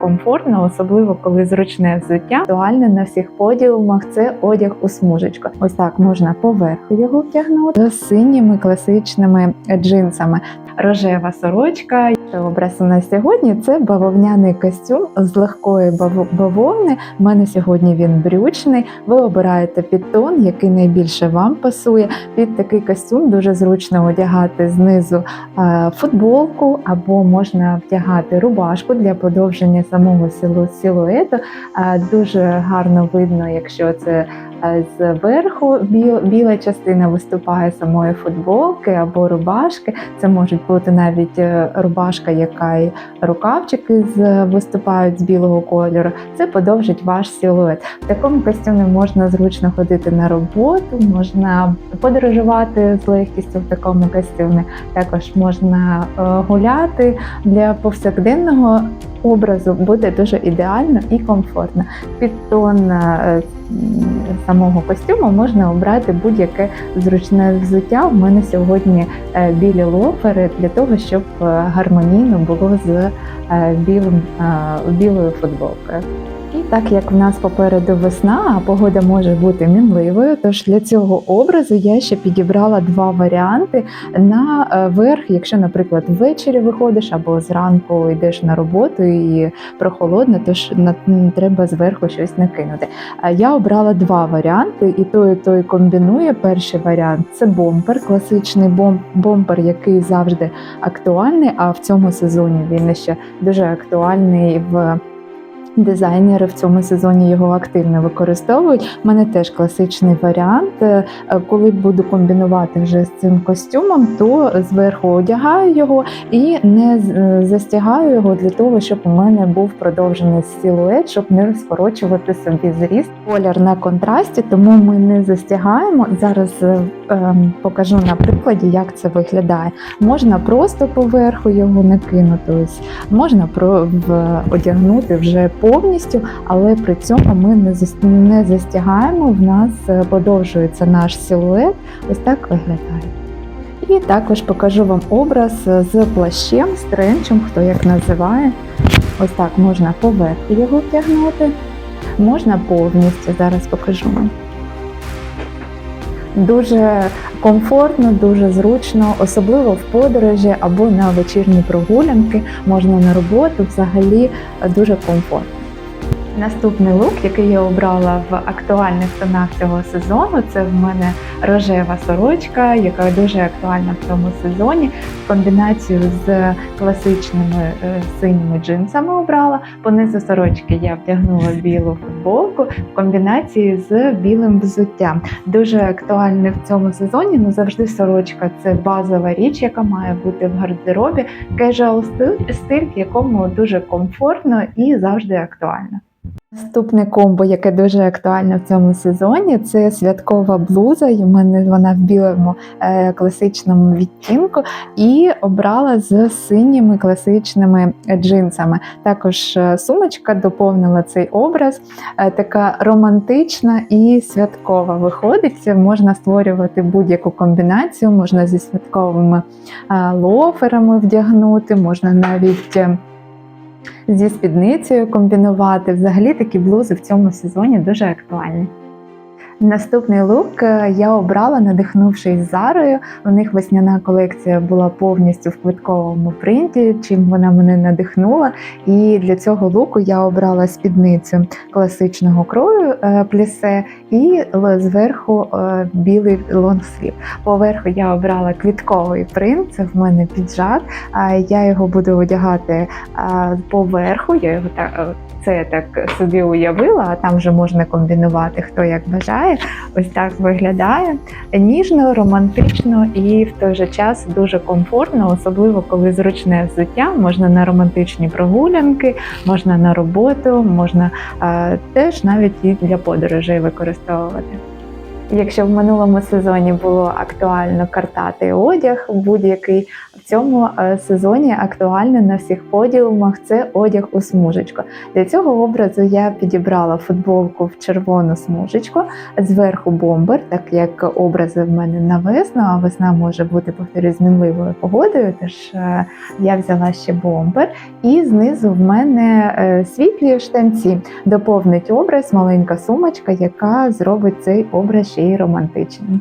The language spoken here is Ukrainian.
комфортно, особливо коли зручне взуття. Актуальне на всіх подіумах це одяг у смужечку. Ось так можна поверху його втягнути з синіми класичними джинсами. Рожева сорочка. Образ у нас сьогодні це бавовняний костюм з легкої баво- бавовни. У мене сьогодні він брючний. Ви обираєте підтон, який найбільше вам пасує. Під такий костюм дуже зручно одягати знизу е, футболку, або можна вдягати рубашку для подовження самого силу- силуету. Е, Дуже гарно видно, якщо це зверху біла частина виступає самої футболки або рубашки. Це можуть бути навіть е, рубашка, яка й рукавчики виступають з білого кольору. Це подовжить ваш силует. В такому костюмі можна зручно ходити на роботу, можна подорожувати з легкістю в такому костюмі. Також можна е, гуляти для повсякденного образу. Буде дуже ідеально і комфортно. Під тон е, самого костюму можна обрати будь-яке зручне взуття. У мене сьогодні е, білі лофери для того, щоб е, гармонійно було з білим, білою футболкою. І так як в нас попереду весна, а погода може бути мінливою, тож для цього образу я ще підібрала два варіанти на е, верх, якщо, наприклад, ввечері виходиш або зранку йдеш на роботу і прохолодно, тож на- треба зверху щось накинути. А Я обрала два варіанти, і той, і той комбінує. Перший варіант це бомпер, класичний бом- бомпер, який завжди актуальний. А в цьому сезоні він ще дуже актуальний в. Дизайнери в цьому сезоні його активно використовують. У мене теж класичний варіант. Е, Коли буду комбінувати вже з цим костюмом, то зверху одягаю його і не е, застягаю його для того, щоб у мене був продовжений силует, щоб не скорочувати собі зріст. Колір на контрасті, тому ми не застягаємо. Зараз ем, покажу на прикладі, як це виглядає. Можна просто поверху його накинути. Ось можна одягнути вже повністю, але при цьому ми не не застягаємо. В нас е, подовжується наш силует. Ось так виглядає. І також покажу вам образ е, з плащем, з тренчем, хто як називає. Ось так можна поверх його втягнути, можна повністю. Зараз покажу вам. Дуже комфортно, дуже зручно, особливо в подорожі або на вечірні прогулянки, можна на роботу, взагалі дуже комфортно. Наступний лук, який я обрала в актуальних тонах цього сезону, це в мене рожева сорочка, яка дуже актуальна в цьому сезоні. В комбінацію з класичними е, синіми джинсами обрала. По низу сорочки я вдягнула білу футболку в комбінації з білим взуттям. Дуже актуальний в цьому сезоні. Ну завжди сорочка це базова річ, яка має бути в гардеробі. Casual стиль, стиль, в якому дуже комфортно і завжди актуально. Наступне комбо, яке дуже актуальне в цьому сезоні, це святкова блуза. І в мене вона в білому е, класичному відтінку, і обрала з синіми класичними джинсами. Також е, сумочка доповнила цей образ. Е, така романтична і святкова виходить. Можна створювати будь-яку комбінацію, можна зі святковими е, лоферами вдягнути, можна навіть. Зі спідницею комбінувати. Взагалі такі блузи в цьому сезоні дуже актуальні. Наступний лук е, я обрала, надихнувшись Зарою. У них весняна колекція була повністю в квитковому принті, чим вона мене надихнула. І для цього луку я обрала спідницю класичного крою е, плісе і зверху е, білий лонгслів. Поверху я обрала квітковий принт, це в мене піджак. Я його буду одягати поверху. Я його так. Це я так собі уявила, а там вже можна комбінувати хто як бажає. Ось так виглядає ніжно, романтично і в той же час дуже комфортно, особливо коли зручне взуття. Можна на романтичні прогулянки, можна на роботу, можна а, теж навіть і для подорожей використовувати. Якщо в минулому сезоні було актуально картатий одяг, будь-який в цьому е, сезоні актуально на всіх подіумах це одяг у смужечку. Для цього образу я підібрала футболку в червону смужечку, зверху бомбер, так як образи в мене на весну, а весна може бути повторюю, змінливою погодою. Тож е, я взяла ще бомбер, і знизу в мене е, світлі штанці. Доповнить образ маленька сумочка, яка зробить цей образ й романтичним.